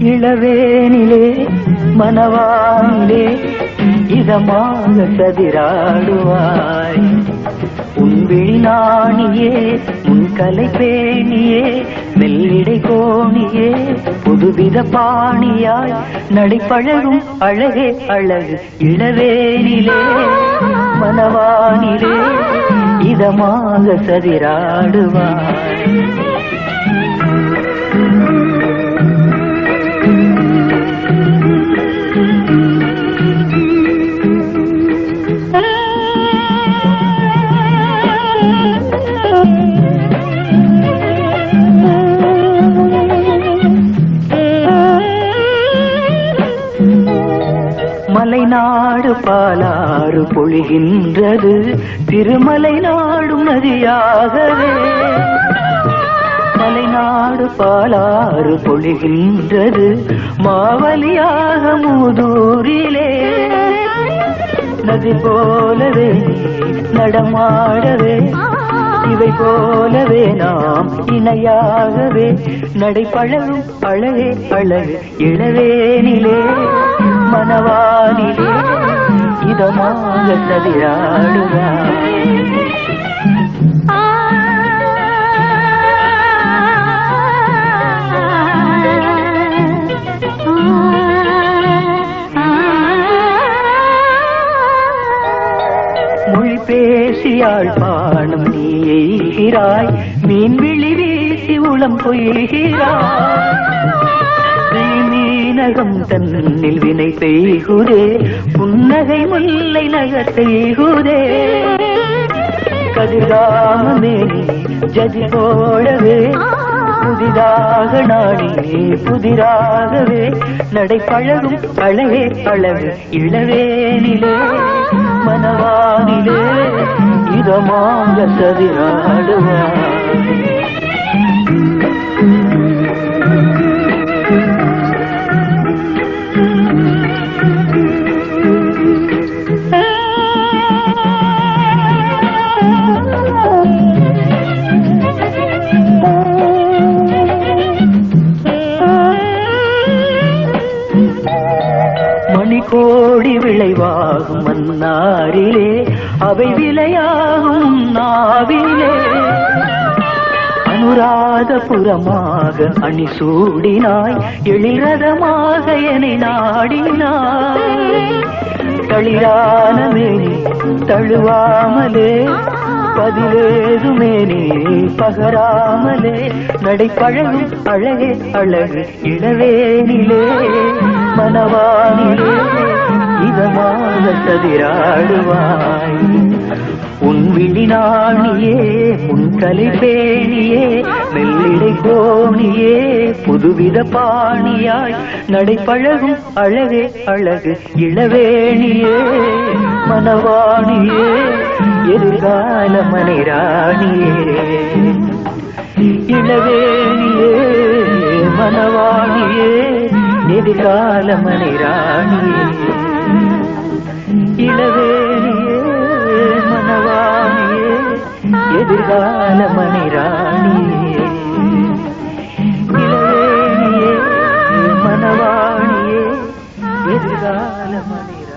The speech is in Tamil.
இளவேனிலே மனவானிலே இதமாக சதிராடுவாய். உன் விழிநாணியே உன் கலை பேணியே மெல்லிடை கோணியே புதுவித பாணியாய் நடைப்பழகும் அழகே அழகு. இளவேனிலே மனவானிலே இதமாக சதிராடுவாய். நாடு பாலாறு பொழிகின்றது. திருமலை நாடும் நதியாகவே. மலைநாடு பாலாறு பொழிகின்றது. மாவலியாக மூதூரிலே. நதி போலவே நடமாடவே. இவை போலவே நாம் இணையாகவே. நடைப்பழகும் அழகே அழகு இளவேனிலே. மனவானிலே இதமாக சதிராடுவாய் மொழி பேசியாள் பாணம் நீ எய்கிறாய் மீன் விழி வீசி உளம் பொய்கிறாய். மீனகம் தன்னில் வினை பெய்குதே புன்னகை முல்லை நகர் செய்குதே. கதிராமமே ஜதி போடவே. புதிதாக நாடி புதிராகவே. நடைப்பழகும் அழகே அழகு இளவேனிலே மனவானிலே இதமாக சதிராடுவாய் கோடி விளைவாகும் மன்னாரிலே அவை விளையாகும் நாவிலே. அனுராதபுரமாக அணி சூடினாய் எழிரதமாக என்னை நாடினாய். தளிரான மேனி தழுவாமலே பதிலேதுமே நீ பகராமலே. நடைப்பழகும் அழகே அழகு இளவேனிலே மனவானிலே இதமாக கதிராடுவாய் உன் விழிநாணியே உன் கலை பேணியே மெல்லிடை கோணியே புதுவித பாணியாய் நடைப்பழகும் அழகே அழகு இளவேணியே. மனவாணியே எதிர்கால மனைராணியே. இளவேணியே மனவாணியே எதிர்கால மனைராணியே. இளவேணியே மனவாணியே எதிர்கால மணிராணியே நிலவேணியே மனவாணியே எதிர்கால மணிராணி